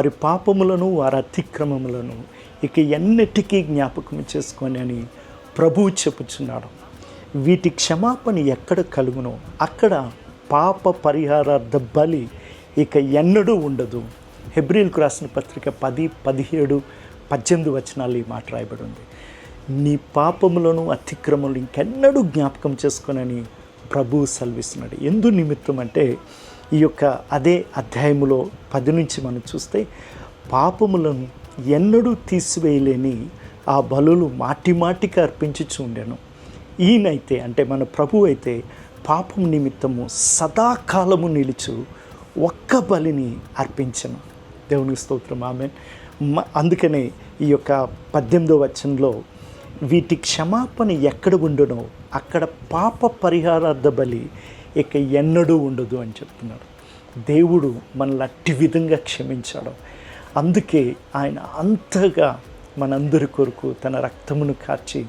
వారి పాపములను వారి అతిక్రమములను ఇక ఎన్నిటికీ జ్ఞాపకం చేసుకొని అని ప్రభువు చెప్పుచున్నాడు. వీటి క్షమాపణ ఎక్కడ కలుగునో అక్కడ పాప పరిహారార్థ బలి ఇక ఎన్నడూ ఉండదు. హెబ్రిల్కు రాసిన పత్రిక పది పదిహేడు పద్దెనిమిది వచనాలు ఈ మాట రాయబడి ఉంది నీ పాపములను అతిక్రమలు ఇంకెన్నడూ జ్ఞాపకం చేసుకొనని ప్రభువు సెలవిస్తున్నాడు. ఎందు నిమిత్తం అంటే ఈ యొక్క అదే అధ్యాయములో పది నుంచి మనం చూస్తే పాపములను ఎన్నడూ తీసివేయలేని ఆ బలులు మాటి మాటికి అర్పించుచు ఉండెను. ఈయనైతే అంటే మన ప్రభు అయితే పాపం నిమిత్తము సదాకాలము నిలుచు ఒక్క బలిని అర్పించను. దేవునికి స్తోత్రం. ఆమె అందుకనే ఈ యొక్క పద్దెనిమిదో వచనంలో వీటి క్షమాపణ ఎక్కడ ఉండునో అక్కడ పాప పరిహారార్థ బలి ఇక ఎన్నడూ ఉండదు అని చెప్తున్నాడు. దేవుడు మనల్ని అట్టి విధంగా క్షమించాడు. అందుకే ఆయన అంతగా మనందరి కొరకు తన రక్తమును కార్చి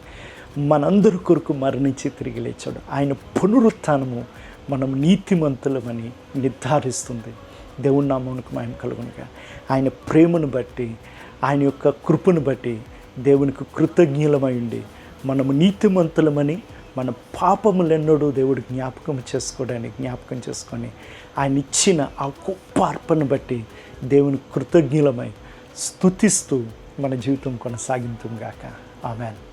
మనందరి కొరకు మరణించి తిరిగి లేచాడు. ఆయన పునరుత్థానము మనం నీతిమంతులమని నిర్ధారిస్తుంది. దేవుని నామమునకు ఆయన కలుగునుగా. ఆయన ప్రేమను బట్టి ఆయన యొక్క కృపను బట్టి దేవునికి కృతజ్ఞులమై ఉండి మనము నీతిమంతులమని మన పాపములెన్నడూ దేవుడు జ్ఞాపకం చేసుకోవడానికి జ్ఞాపకం చేసుకొని ఆయన ఇచ్చిన ఆ గొప్ప అర్పణ బట్టి దేవుని కృతజ్ఞులమై స్తుతిస్తూ మన జీవితం కొనసాగింతుంగాక ఆమెను.